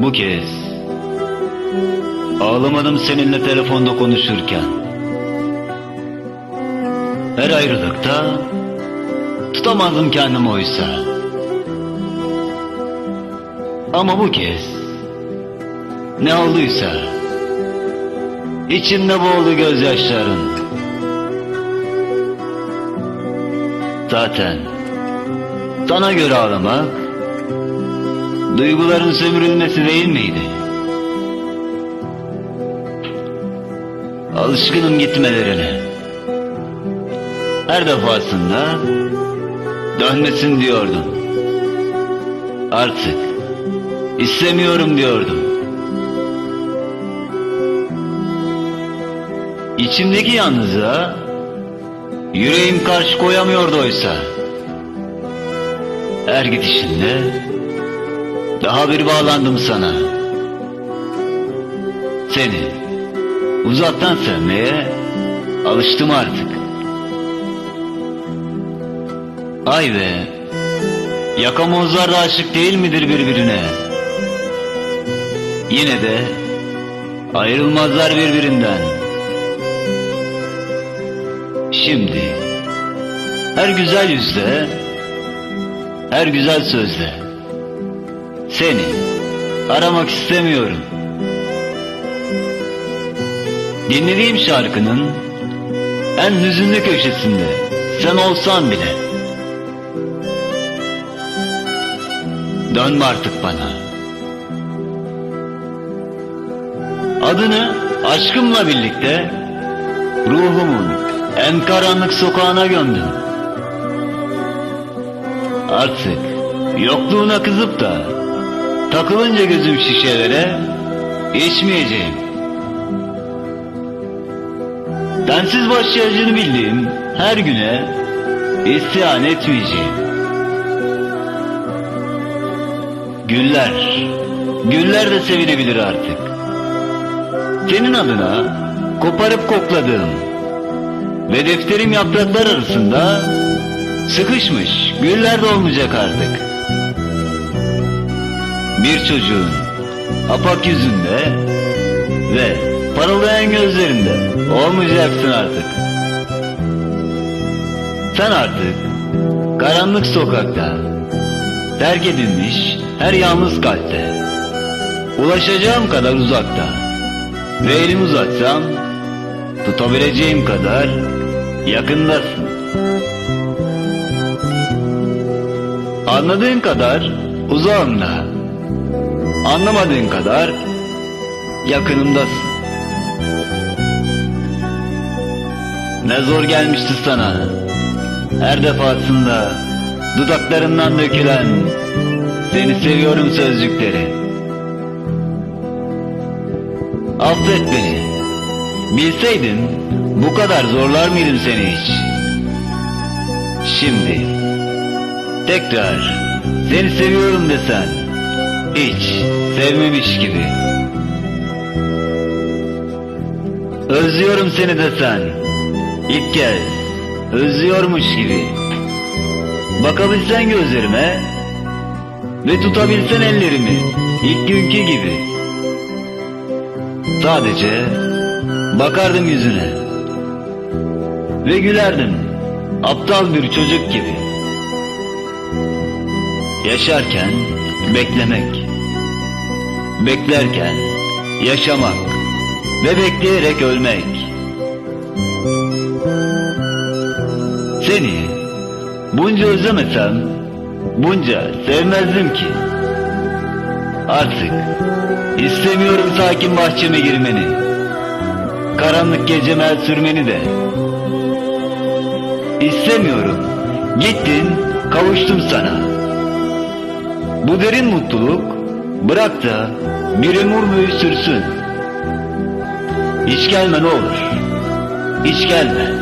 Bu kez ağlamadım seninle telefonda konuşurken. Her ayrılıkta tutamazdım kendimi oysa. Ama bu kez ne olduysa içimde boğuldu gözyaşların. Zaten sana göre ağlamak duyguların sömürülmesi değil miydi? Alışkınım gitmelerine. Her defasında dönmesin diyordum. Artık istemiyorum diyordum. İçimdeki yalnızlığa yüreğim karşı koyamıyordu oysa. Her gidişinde daha bir bağlandım sana. Seni uzaktan sevmeye alıştım artık. Ay be, yakamozlar da aşık değil midir birbirine? Yine de ayrılmazlar birbirinden. Şimdi her güzel yüzle, her güzel sözle seni aramak istemiyorum. Dinlediğim şarkının en hüzünlü köşesinde sen olsan bile dönme artık bana. Adını aşkımla birlikte ruhumun en karanlık sokağına gömdüm. Artık yokluğuna kızıp da takılınca gözüm şişelere içmeyeceğim. Densiz başlayacağını bildiğim her güne isyan etmeyeceğim. Güller, güller de sevinebilir artık. Senin adına koparıp kokladığım ve defterim yapraklar arasında sıkışmış güller de olmayacak artık. Bir çocuğun apak yüzünde ve parıldayan gözlerinde olmayacaksın artık. Sen artık karanlık sokakta, terk edilmiş her yalnız kalpte, ulaşacağım kadar uzakta ve elimi uzatsam tutabileceğim kadar yakındasın. Anladığın kadar uzağımda, anlamadığın kadar yakınımdasın. Ne zor gelmişti sana her defasında dudaklarından dökülen seni seviyorum sözcükleri. Affet beni. Bilseydim bu kadar zorlar mıydım seni hiç? Şimdi tekrar seni seviyorum desen hiç sevmemiş gibi. Özlüyorum seni desen ilk kez özlüyormuş gibi. Bakabilsen gözlerime ve tutabilsen ellerimi ilk günkü gibi. Sadece bakardım yüzüne ve gülerdim aptal bir çocuk gibi. Yaşarken beklemek, beklerken yaşamak ve bekleyerek ölmek. Seni bunca özlemesem bunca sevmezdim ki. Artık istemiyorum sakin bahçeme girmeni. Karanlık geceme el sürmeni de. İstemiyorum. Gittin, kavuştum sana. Bu derin mutluluk bırak da bir ömür boyu sürsün. Hiç gelme ne olur. Hiç gelme.